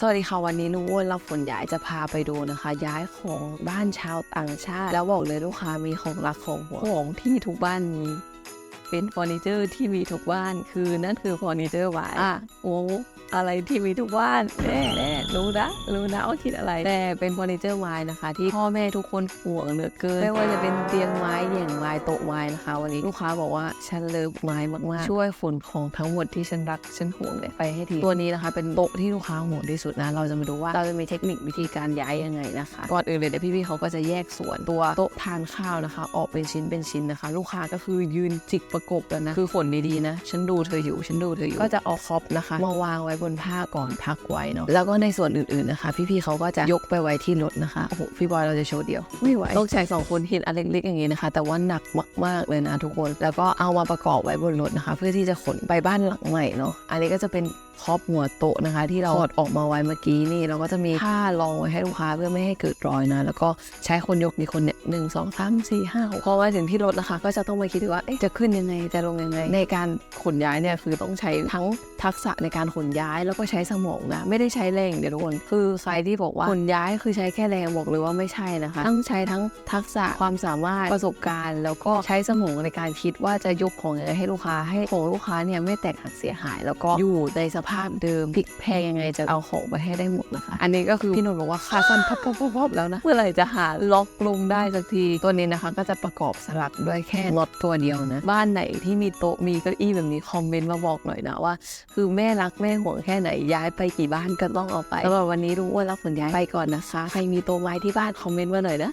สวัสดีค่ะวันนี้นุ้นเราฝนย้ายจะพาไปดูนะคะ ย้ายของบ้านชาวต่างชาติ แล้วบอกเลยลูกค้ามีของรักของหวงของที่ทุกบ้านมี เป็นเฟอร์นิเจอร์ที่มีทุกบ้าน คือนั่นคือเฟอร์นิเจอร์ไว้อะโอ้อะไรที่มีทุกบ้านแน่แน่รู้นะรู้นะว่าคิดอะไร แต่เป็นเฟอร์นิเจอร์ไม้นะคะ ที่พ่อแม่ทุกคนห่วงเหลือเกินไม่ว่าจะเป็นเตียงไม้แหย่งไม้โต๊ะไม้นะคะ วันนี้ลูกค้าบอกว่าฉันเลิฟไม้มากๆ ช่วยฝนของทั้งหมดที่ฉันรักฉันห่วงเนี่ยไปให้ทีตัวนี้นะคะ เป็นโต๊ะที่ลูกค้าห่วงที่สุดนะ เราจะมาดูว่าเราจะมีเทคนิควิธีการย้ายยังไงนะคะก่อนอื่นเลยเดี๋ยวพี่ๆเขาก็จะแยกส่วนตัวโต๊ะทานข้าวนะคะ ออกเป็นชิ้นเป็นชิ้นนะคะ ลูกค้าก็คือยืนจิกประกบกันนะ คือฝนดีๆนะ ฉันดูเธออยู่ ฉันดูเธออยู่ ก็จะเอาคอปนะคะ มาวางไว้บนผ้าก่อนพักไว้เนาะ แล้วก็ในส่วนอื่นๆนะคะ พี่ๆเขาก็จะยกไปไว้ที่รถนะคะ โอ้โห พี่บอยเราจะโชว์เดียว ไม่ไหวต้องใช้สองคนเห็นอันเล็กๆอย่างนี้นะคะ แต่ว่าหนักมากๆเลยนะทุกคน แล้วก็เอามาประกอบไว้บนรถนะคะ เพื่อที่จะขนไปบ้านหลังใหม่เนาะ อันนี้ก็จะเป็น ครอบหัวโต๊ะนะคะ ที่เราถอดออกมาไว้เมื่อกี้นี่ เราก็จะมีผ้ารองไว้ให้ลูกค้าเพื่อไม่ให้เกิดรอยนะ แล้วก็ใช้คนยกมีคนเนี่ยหนึ่งสองสามสี่ห้าหกพอมาถึงที่รถนะคะ ก็จะต้องมาคิดดูว่าเอ๊ะจะขึ้นยังไงจะลงยังไง ในการขนย้ายเนี่ยคือต้องใช้ทั้งทักษะในการขนย้ายแล้วก็ใช้สมองนะไม่ได้ใช้แรงเดี๋ยวทุกคนคือใครที่บอกว่าขนย้ายคือใช้แค่แรงบอกเลยว่าไม่ใช่นะคะต้องใช้ทั้งทักษะความสามารถประสบการณ์ แล้วก็ใช้สมองในการคิดว่าจะยกของยังไงให้ลูกค้าให้ของลูกค้าเนี่ยไม่แตกหักเสียหาย แล้วก็อยู่ในสภาพเดิมพลิกแพลงยังไงจะเอาของไปให้ได้หมดนะคะ อันนี้ก็คือพี่นนท์บอกว่าขาสั้นพับพับพับพับแล้วนะ เมื่อไหร่จะหาล็อกลงได้สักที ตัวนี้นะคะก็จะประกอบสลักด้วยแค่น็อตตัวเดียวนะ บ้านไหนที่มีโต๊ะมีเก้าอี้แบบนี้คอมเมนต์มาบอกหน่อยนะว่า คือแม่รักแม่ห่วงแค่ไหนย้ายไปกี่บ้านก็ต้องเอาไปสำหรับวันนี้ลุงอ้วนรับผลย้ายไปก่อนนะคะ ใครมีโต๊ะไม้ที่บ้านคอมเมนต์มาหน่อยนะ